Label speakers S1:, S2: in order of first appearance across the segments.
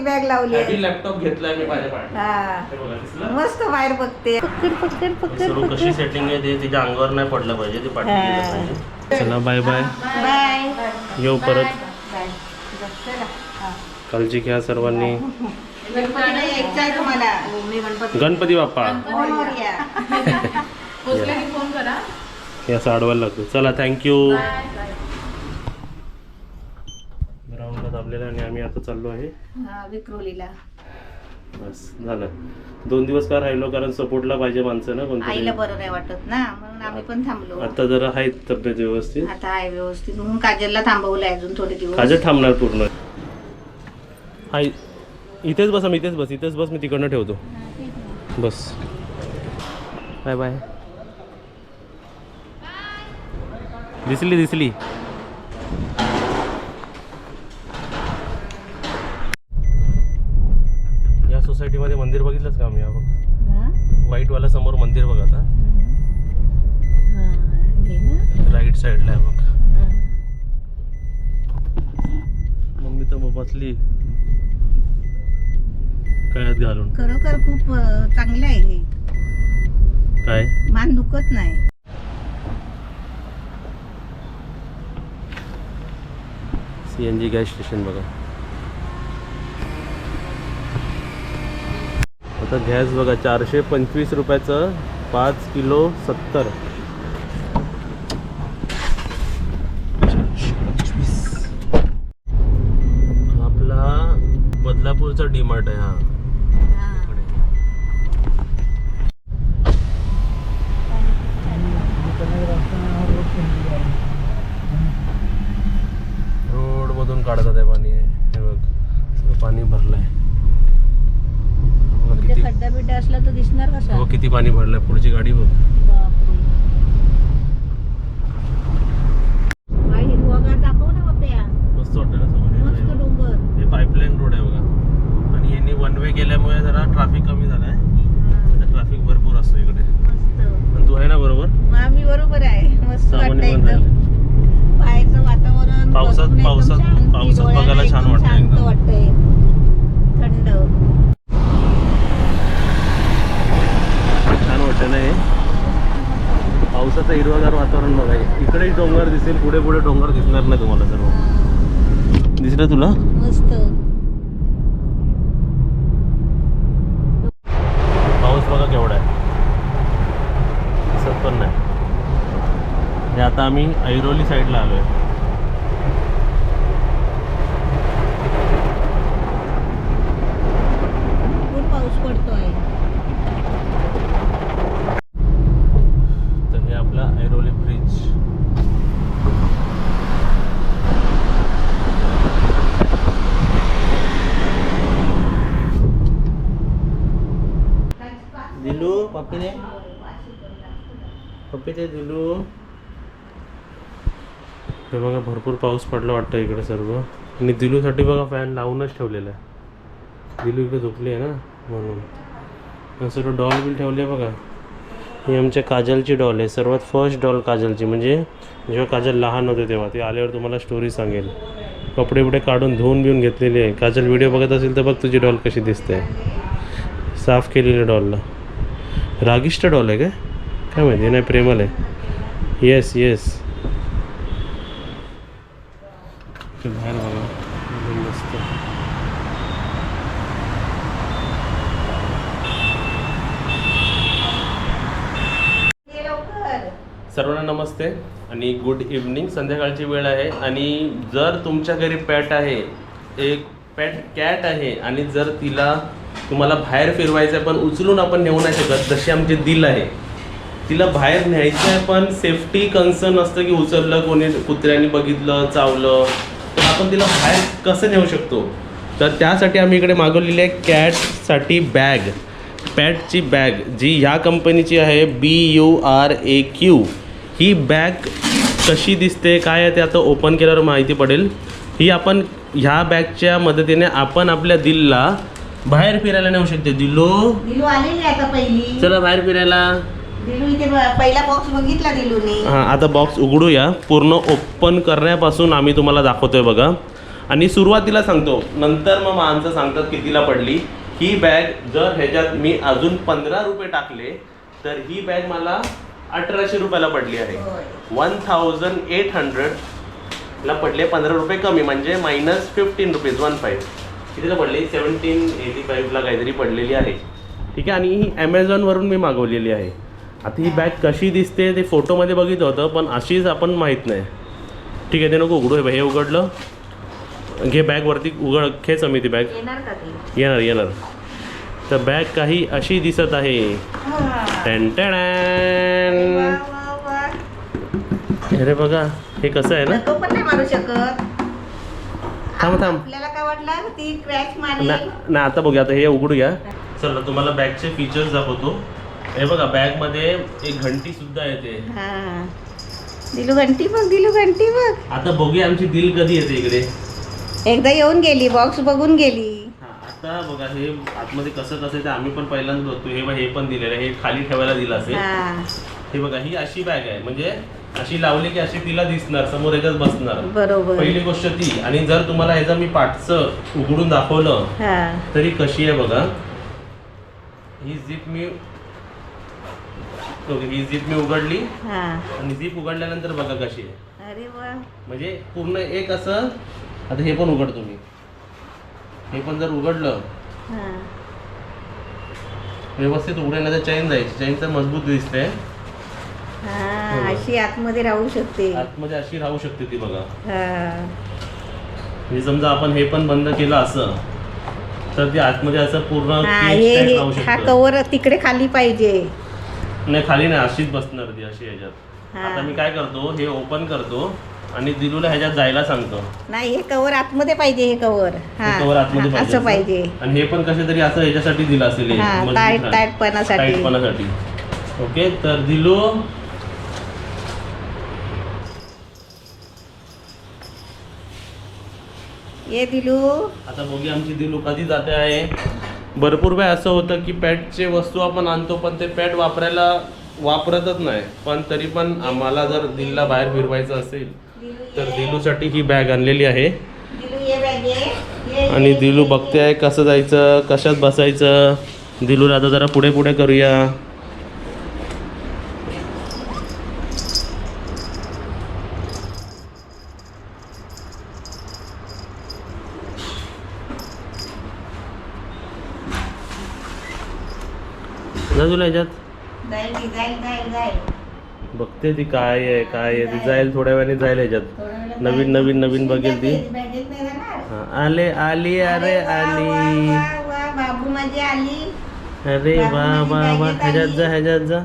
S1: ती बॅग लावली आहे.
S2: लॅपटॉप घेतलाय मी माझ्या
S1: हा? मस्त बाहेर बघते. पकड पकड पकड
S2: कशी
S1: पकड.
S2: सेटिंग आहे ते तिच्या अंगावर नाही पडलं पाहिजे ते पाठी
S1: हा.
S2: गेलं पाहिजे. चला बाय बाय
S1: बाय
S2: येऊ परत.
S1: बाय चला. हा.
S2: काळजी घ्या सर्वांनी.
S1: गणपतीला यायचं आहे तुम्हाला. मी गणपती.
S2: गणपती बाप्पा.
S1: मोरया.
S2: हे असं अडवायला लागतो. चला थँक्यू दाबलेला आणि आम्ही आता चाललो आहे.
S1: हा, विक्रोलीला.
S2: बस झालं. दोन दिवस का राहिलो? कारण सपोर्टला पाहिजे माणसं ना
S1: आईला बरं नाही वाटत ना म्हणून आम्ही पण थांबलो.
S2: आता जरा आहेत तब्येत व्यवस्थित?
S1: आता आहे व्यवस्थित. म्हणून काजलला थांबवलंय अजून थोडे दिवस.
S2: काजल थांबणार पूर्ण. हा इथेच बस आम्ही इथेच बस इथेच बस मी तिकडनं ठेवतो. बस. Bye bye. दिसली दिसली या सोसायटीमध्ये मंदिर बघितलंच का आम्ही हा बघ
S1: हा?
S2: व्हाईटवाला समोर मंदिर बघ आता
S1: हा, हे ना?
S2: राईट साईडला आहे बघ
S1: हा.
S2: मम्मी बसली कळ्यात घालून.
S1: खरोखर खूप अं, चांगलं आहे हे.
S2: काय?
S1: मान दुखत नाही.
S2: C N G gas station बघा. आता गॅस बघा चारशे पंचवीस रुपयाचं पाच किलो सत्तर आपला बदलापूरचा डीमार्ट आहे हा. रोड मधून काढतात आहे पाणी हे बघ सगळं पाणी भरलंय.
S1: म्हणजे खड्डा बिड्डा असला तर दिसणार कसा?
S2: किती पाणी भरलंय पुढची गाडी बघ
S1: बापरे. हा हिरवागार दाखव ना बाप्या
S2: मस्त वाटतं ना समोर
S1: मस्त
S2: हे-
S1: डोंगर
S2: हे पाईपलाईन रोड आहे बघा आणि यांनी वन वे केल्यामुळे जरा ट्रॅफिक कमी झालं आहे ट्रॅफिक भरपूर असतो इकडे
S1: मस्त
S2: आणि तू आहे ना बरोबर
S1: मग आम्ही बरोबर आहे मस्त वाटतं
S2: सामान्य पण
S1: एकदम बाहेरचं वातावरण
S2: पावसात-
S1: बघून एकदम
S2: पावसात-
S1: शांती,
S2: पावसात
S1: डोळ्यांना
S2: बघायला छान
S1: एकदम
S2: वाटतं
S1: शांत
S2: एकदम.
S1: वाटतंय थंड
S2: छान वाटतं ना हे पावसाचं वातावरण बघा इकडेही डोंगर दिसेल पुढे पुढे डोंगर दिसणार नाही तुम्हाला सर्व. दिसलं तुला?
S1: मस्त.
S2: पाऊस बघा केवढा आहे. दिसत पण नाही. आता आम्ही ऐरोली साईडला आलो आहे
S1: भरपूर पाऊस पडतोय
S2: तर हे आपला ऐरोली ब्रिज दिलू पप्पी दे ते दिलू. हे बघा भरपूर पाऊस पडला वाटतं इकडे सर्व. आणि दिलूसाठी बघा फॅन लावूनच ठेवलेला आहे. दिलू इकडे झोपली आहे ना म्हणून. सर्व डॉल बिल ठेवले बघा. ही आमच्या काजलची डॉल आहे सर्वात फर्स्ट डॉल काजलची. म्हणजे जेव्हा काजल लहान होते तेव्हा ती आल्यावर तुम्हाला स्टोरी सांगेल. कपडे बिडे काढून धुवून बिवून घेतलेली आहे. काजल व्हिडिओ बघत असेल तर बघ तुझी डॉल कशी दिसते. साफ केलेली डॉलला रागिष्ट डॉल आहे काय? काय माहिती नाही प्रेमल आहे. येस येस बाहेर बघा. मस्त. सर्वांना नमस्ते आणि गुड इव्हनिंग संध्याकाळची वेळ आहे आणि जर तुमच्या घरी पॅट आहे एक पॅट कॅट आहे आणि जर तिला तुम्हाला बाहेर फिरवायचं आहे पण उचलून आपण नेऊ नाही शकत जशी आमची दिल आहे तिला बाहेर न्यायचं आहे पण सेफ्टी कन्सर्न असतं की उचललं कोणी कुत्र्याने बघितलं चावलं. तर आपण तिला बाहेर कसं नेऊ शकतो? तर त्यासाठी आम्ही इकडे मागवलेली आहे कॅटसाठी बॅग पॅटची बॅग जी ह्या कंपनीची आहे B U R A Q he bag कशी दिसते काय आहे ते आता ओपन केल्यावर माहिती पडेल. ही आपण ह्या बॅगच्या मदतीने आपण आपल्या दिलला बाहेर फिरायला नेऊ शकते. दिलो?
S1: दिलू आलेली आता पहिली?
S2: चला बाहेर फिरायला.
S1: पहिला बॉक्स बघितला दिलूने.
S2: हां आता बॉक्स उघडूया. पूर्ण ओपन करण्यापासून आम्ही तुम्हाला दाखवतोय बघा. आणि सुरुवातीला सांगतो नंतर मग माणसं सांगतात कितीला पडली. ही बॅग जर ह्याच्यात मी अजून पंधरा रुपये टाकले तर ही बॅग मला अठराशे रुपयाला पडली आहे. वन थाउजंड एट हंड्रेड ला पडले पंधरा रुपये कमी म्हणजे minus fifteen rupees one five कितीला पडली? सेवन्टीन एटी फाईव्हला काहीतरी पडलेली आहे. ठीक आहे आणि ही ॲमेझॉनवरून मी मागवलेली आहे. आता ही बॅग कशी दिसते ते फोटोमध्ये बघितलं होतं पण अशीच आपण माहीत नाही. ठीक आहे ते नको उघडू. हे हे उघडलं. घे बॅग वरती उघड. खेच आम्ही ती? बॅग
S1: येणार
S2: येणार. तर बॅग काही अशी दिसत आहे.
S1: वा.
S2: अरे बघा हे कसं आहे ना?
S1: तो पण नाही मारू शकत.
S2: थांब थांब.
S1: आपल्याला काय वाटलं? ती क्रॅच मारली.
S2: ना आता बघूया. आता हे उघडूया. चला तुम्हाला बॅगचे फीचर्स दाखवतो. हे बघा बॅगमध्ये एक घंटी सुद्धा येते.
S1: हा. दिलू घंटी बघ दिलू घंटी बघ.
S2: आता बघूया आमची दिल कधी येते इकडे.
S1: एकदा येऊन गेली बॉक्स बघून गेली.
S2: हा, आता बघा हे आतमध्ये कसं कसं आहे ते आम्ही पण पहिल्यांदा बघतो. हे बघा हे पण दिलेलं आहे. हे खाली ठेवायला दिलं असेल.
S1: हा.
S2: हे बघा ही अशी बॅग आहे. म्हणजे अशी लावली की अशी तिला दिसणार समोर याच्यात बसणार.
S1: बरोबर.
S2: पहिली गोष्ट ती. आणि जर तुम्हाला ह्याचं मी पाठचं उघडून दाखवलं
S1: हा.
S2: तरी कशी आहे बघा. ही झीप मी बघा, ही झीप मी उघडली.
S1: हा.
S2: आणि झीप उघडल्यानंतर बघा कशी आहे.
S1: अरे वा.
S2: म्हणजे पूर्ण एक असं आता हे पण उघड तुम्ही हे पण जर उघडलं
S1: हा.
S2: व्यवस्थित उघडेल तर चैन जायची. चैन तर मजबूत दिसते.
S1: हा अशी आतमध्ये राहू शकते.
S2: आतमध्ये अशी राहू शकते ती बघा.
S1: हा.
S2: म्हणजे समजा आपण हे पण बंद केलं असं तर ती आतमध्ये असं पूर्ण
S1: हा
S2: cage
S1: हे
S2: type
S1: हे-
S2: राहू
S1: हा
S2: शकतं.
S1: कवर तिकडे खाली पाहिजे.
S2: नाही खाली नाही अशीच बसणार ती अशी ह्याच्यात.
S1: हा.
S2: आता मी काय करतो हे ओपन करतो आणि दिलूला ह्याच्यात जायला सांगतो.
S1: नाही हे कवर आतमध्ये पाहिजे हे कवर हा.
S2: कवर आतमध्ये
S1: हा,
S2: पाहिजे.
S1: असं पाहिजे.
S2: आणि हे पण कसे तरी असं ह्याच्यासाठी दिलं असेल हे,
S1: हा
S2: मजबूत
S1: टाईट
S2: राहण्यासाठी.
S1: टाईटपणासाठी.
S2: टाईटपणासाठी. ओके तर दिलू.
S1: ये दिलू.
S2: आता बघूया आमची दिलू कधी जाते आहे. भरपूर वेळ असं होतं की पॅटचे वस्तू आपण आणतो पण ते पॅट वापरायला वापरतच नाही. पण तरी पण आम्हाला जर दिलला बाहेर फिरवायचं असेल तर दिलूसाठी ही बॅग आणलेली आहे. आणि दिलू बघते आहे कसं जायचं कशात बसायचं. दिलूला आता जरा पुढे पुढे करूया. जा तुला ह्याच्यात
S1: जाईल ती, जाईल जाईल जाईल.
S2: बघते ती काय आहे काय आहे. ती जाईल. थोड्या वेळाने जाईल ह्याच्यात नवीन. नवीन नवीन बघेल ती. आले आली अरे आली.
S1: बाबू माझी आली.
S2: अरे वा वा वा. ह्याच्यात जा ह्याच्यात जा.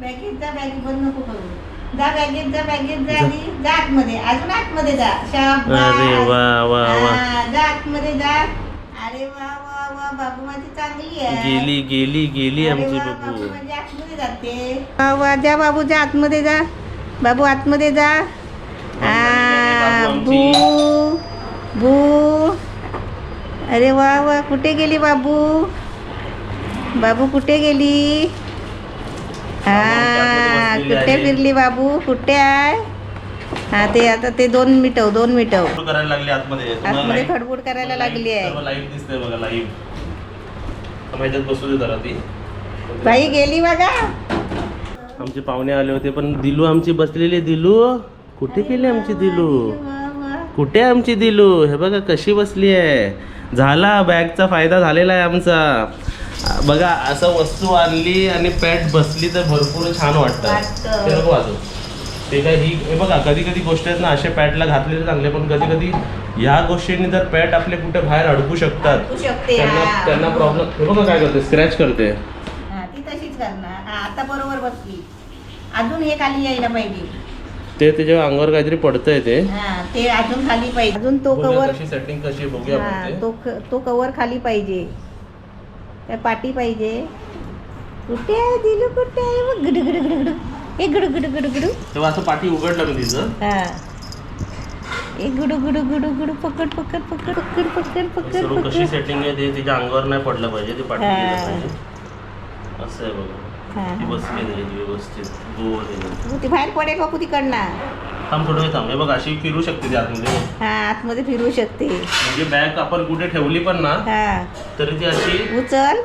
S1: बॅगेत जा बॅगेत बंद नको करू. जा बॅगेत जा बॅगेत जा जा. आतमध्ये. अजून आतमध्ये जा. शाबास.
S2: अरे वा वा वा.
S1: जा आतमध्ये जा. अरे वा वा वा. बाबू माझी चांगली आहे.
S2: गेली गेली गेली
S1: अरे
S2: आमची
S1: वा,
S2: बबू.
S1: बाबू माझी आतमध्ये जाते. वा वा जा बाबू जा आतमध्ये जा. बाबू आतमध्ये जा. आ,
S2: बाबू
S1: बू
S2: आमची.
S1: बू. अरे वा वा कुठे गेली बाबू? बाबू कुठे गेली? हा
S2: आतमध्ये बसलेली
S1: कुठे
S2: आहे.
S1: फिरली बाबू? कुठे आहे? हा ते आता ते दोन मिटव दोन मिटव.
S2: करायला लागली आतमध्ये. तुम्हाला
S1: आतमध्ये
S2: light-
S1: खडबूड करायला लागली आहे.
S2: सर्व लाईव्ह दिसतंय बघा लाईव्ह ह्याच्यात बसू दे जरा ती
S1: बाई गेली बघा.
S2: आमचे पाहुणे आले होते पण दिलू आमची बसलेली. दिलू कुठे गेली आमची दिलू? कुठे आहे आमची दिलू? हे बघा कशी बसली आहे? झाला बॅगचा फायदा झालेला आहे आमचा. बघा असं वस्तू आणली आणि पॅट बसली तर भरपूर छान वाटतं. ते नको वाजू ते काय ही हे बघा कधी कधी गोष्टी आहेत ना अशा पॅटला घातलेले चांगले पण कधी कधी ह्या गोष्टींनी जर पॅट आपले कुठे बाहेर अडकू शकतात.
S1: अडकू शकते,
S2: त्यांना
S1: हा.
S2: त्यांना प्रॉब्लेम हे बघा काय करते स्क्रॅच करते.
S1: हा ती तशीच करणार. हा आता बरोबर बसली अजून हे खाली यायला पाहिजे.
S2: ते त्याच्या अंगावर काहीतरी पडतंय ते.
S1: हा ते अजून खाली पाहिजे. अजून तो कवर
S2: कशी सेटिंग कशी आहे बघूया
S1: हा
S2: ते.
S1: कवर खाली पाहिजे. काय पाटी पाहिजे. कुठे आहे दिलू कुठे आहे? बघ गुडू गुडू गुडू गुडू. ए गुडू गुडू गुडू गुडू.
S2: तेव्हा असं पाठी उघडलं मी तिचं.
S1: हा. ए गुडू गुडू गुडू गुडू पकड पकड पकड पकड पकड पकड
S2: कशी
S1: पकड.
S2: सेटिंग आहे ते तिच्या अंगावर नाही पडलं पाहिजे ती पाठी
S1: हा.
S2: गेलं पाहिजे. असं आहे बघा.
S1: हा
S2: ती बसली आहे त्याच्यात व्यवस्थित. गोल आहे.
S1: तू ती बाहेर पडेल बापू तिकडनं.
S2: थांब थोडं वेळ थांब. हे बघ अशी फिरू शकते ती आतमध्ये.
S1: हा आतमध्ये फिरू शकते.
S2: म्हणजे बॅग आपण कुठे ठेवली पण ना
S1: हा.
S2: तरी ती अशी
S1: उचल.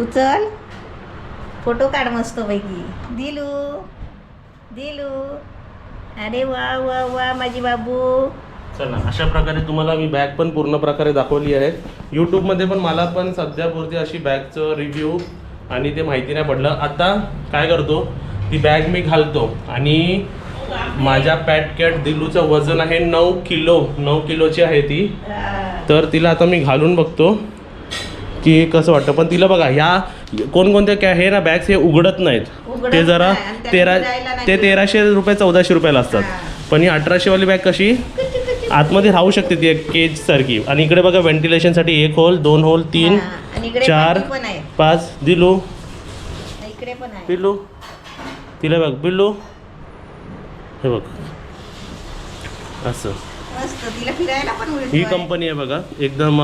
S1: उचल. फोटो काढ मस्त पैकी दिलू. दिलू. अरे वा वा वा माझी बाबू.
S2: चला अशा प्रकारे तुम्हाला मी बॅग पण पूर्ण प्रकारे दाखवली आहे. यूट्यूबमध्ये पण मला पण सध्यापुरती अशी बॅगचं रिव्ह्यू आणि ते माहिती नाही पडलं. आता काय करतो? ती बॅग मी घालतो आणि माझ्या पॅट कॅट दिलूचं वजन आहे नऊ किलो. नऊ किलोची आहे ती. तर तिला आता मी घालून बघतो की कसं वाटतं. पण तिला बघा ह्या कोणकोणत्या कॅ हे ना बॅग्स हे उघडत नाहीत. ते जरा तेरा ते तेराशे रुपये चौदाशे रुपयाला असतात. पण ही अठराशेवाली बॅग कशी? आतमध्ये राहू शकते ती एक केज सारखी. आणि इकडे बघा व्हेंटिलेशनसाठी एक होल दोन होल तीन चार पाच दिलू.
S1: इकडे पण आहे.
S2: पिल्लू. तिला बघ पिल्लू. हे बघ. असं. ही. कंपनी आहे बघा. एकदम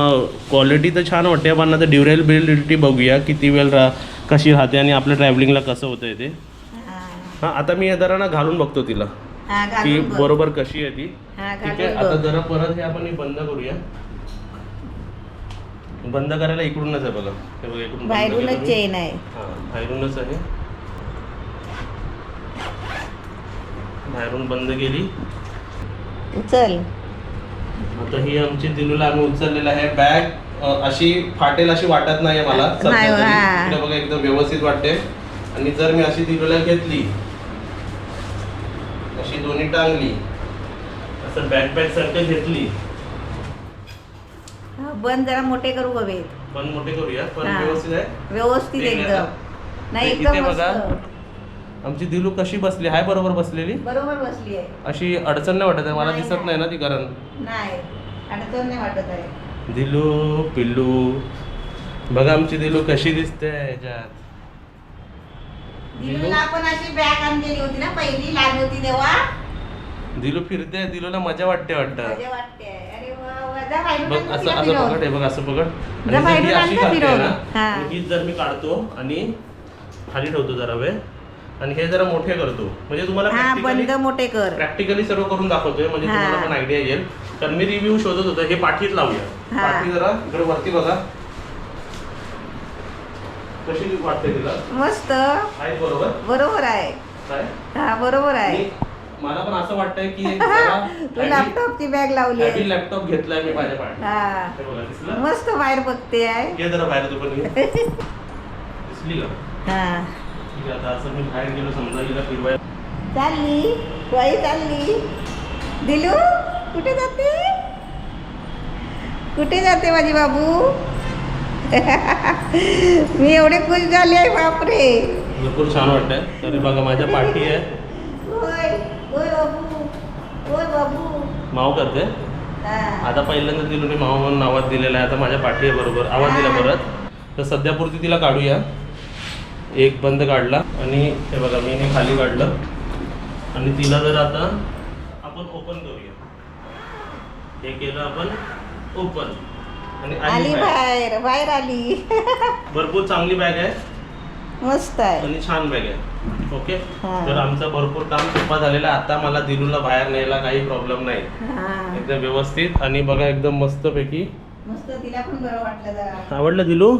S2: क्वालिटी तर छान वाटते. पण आता ड्युरेबिलिटी बघूया. किती वेळ रा कशी राहते आणि आपल्या ट्रॅव्हलिंगला कसं होतं ते?
S1: हा.
S2: आता मी हे जरा ना घालून बघतो तिला.
S1: हा
S2: की
S1: घालून बघ.
S2: बरोबर कशी आहे ती.
S1: हा
S2: ठीक आहे
S1: घालून
S2: आता
S1: बघ.
S2: जरा परत हे आपण हे बंद करूया. बंद करायला इकडूनच आहे बघा. हे बघा इकडून बंद
S1: बाहेरूनच. चेन आहे.
S2: हा बाहेरूनच आहे. बाहेरून बंद केली.
S1: उचल
S2: आता ही आमची दिलूला आम्ही उचललेलं आहे बॅग. अशी फाटेल अशी वाटत नाही मला.
S1: नाही,
S2: सध्या तरी. इकडे बघा एकदम व्यवस्थित वाटते. आणि जर मी अशी दिलूला घेतली अशी दोन्ही टांगली असं बॅग बॅग सारखं घेतली.
S1: हा, बंद जरा मोठे करू हवेत
S2: पण मोठे करूया पण
S1: हा.
S2: व्यवस्थित आहे.
S1: व्यवस्थित
S2: ठीक आहे
S1: एकदम. नाही एकदम
S2: बघा.
S1: मस्त.
S2: आमची दिलू कशी बसली? हाय बरोबर बसलेली?
S1: बरोबर बसली आहे.
S2: अशी अडचण नाही वाटत आहे. मला
S1: नाही,
S2: दिसत नाही ना ती कारण.
S1: नाही अडचण नाही वाटत आहे.
S2: दिलू पिल्लू. बघा आमची दिलू कशी दिसते ह्याच्यात दिलू
S1: दिलूला आपण अशी बॅग आणलेली होती ना पहिली लहान होती तेव्हा.
S2: दिलू फिरते दिलूला मजा वाटते वाटतं.
S1: मजा वाटते. अरे वा वा जा बाहेरून
S2: बघ असं
S1: तिला
S2: असं. पकड हे बघ असं पकड.
S1: जरा
S2: आणि ही
S1: बाहेरून
S2: अशी.
S1: ना. हा.
S2: ही मी काढतो आणि खाली ठेवतो जरा वेळ. आणि हे जरा मोठे करतो म्हणजे तुम्हाला
S1: हा
S2: practically-
S1: मोठे कर.
S2: प्रॅक्टिकली सर्व करून दाखवतोय. म्हणजे
S1: हा.
S2: तुम्हाला पण आयडिया येईल. तर मी रिव्ह्यू शोधत होतो हे पाठीत लावूया.
S1: हा.
S2: पाठी जरा इकडे वरती बघा. कशी वाटते तिला?
S1: मस्त.
S2: आहे बरोबर?
S1: बरोबर आहे.
S2: काय?
S1: हा बरोबर आहे.
S2: आणि मला पण असं वाटतंय की एक
S1: तू लॅपटॉपची बॅग लावली आहे
S2: लॅपटॉप घेतलाय मी माझ्या पाठी
S1: हा.
S2: बघा दिसलं?
S1: मस्त बाहेर बघते आहे.
S2: घे जरा बाहेर तू पण घे. दिसली का?
S1: हा.
S2: ठीक आहे आता असं मी बाहेर गेलो समजा हिला फिरवाय
S1: चालली. वाई चालली. दिलू? कुठे जाते? कुठे जाते माझी बाबू? मी एवढे खुश झाले आहे बापरे.
S2: भरपूर छान वाटतंय. तरी बघा माझ्या पाठी आहे.
S1: होय होय बाबू होय बाबू.
S2: माव करते.
S1: हा.
S2: आता पहिल्यांदा दिलो माव म्हणून नावात दिलेला आहे. आता माझ्या पाठी आहे बरोबर. आवाज दिला परत. तर सध्यापुरती तिला काढूया. एक बंद काढला आणि हे बघा मी खाली काढलं. आणि तिला जर आता आपण ओपन करूया. हे केलं आपण ओपन आणि
S1: आली
S2: आली bag.
S1: बाहेर बाहेर आली.
S2: भरपूर चांगली बॅग आहे.
S1: मस्त आहे.
S2: आणि छान बॅग आहे. ओके
S1: हा.
S2: तर आमचं भरपूर काम सोपा झालेलं आहे. आता मला दिलूला बाहेर न्यायला काही प्रॉब्लेम नाही.
S1: हा.
S2: एकदम व्यवस्थित. आणि बघा एकदम मस्तपैकी.
S1: मस्त तिला पण बरं वाटलं जरा.
S2: आवडलं दिलू?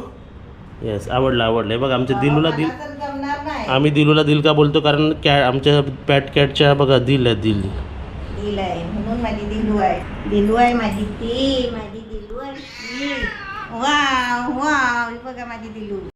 S2: येस आवडलं आवडलं. हे बघा आमच्या दिलूला दिल
S1: मला तर जमणार नाही.
S2: आम्ही दिलूला दिल का बोलतो कारण कॅ आमच्या पॅट कॅटच्या बघा दिल आहे दिल.
S1: दिल आहे. दिलू आहे दिलू आहे माझी ती माझी दिलू आहे वाव वाव. वा बघा माझी दिलू.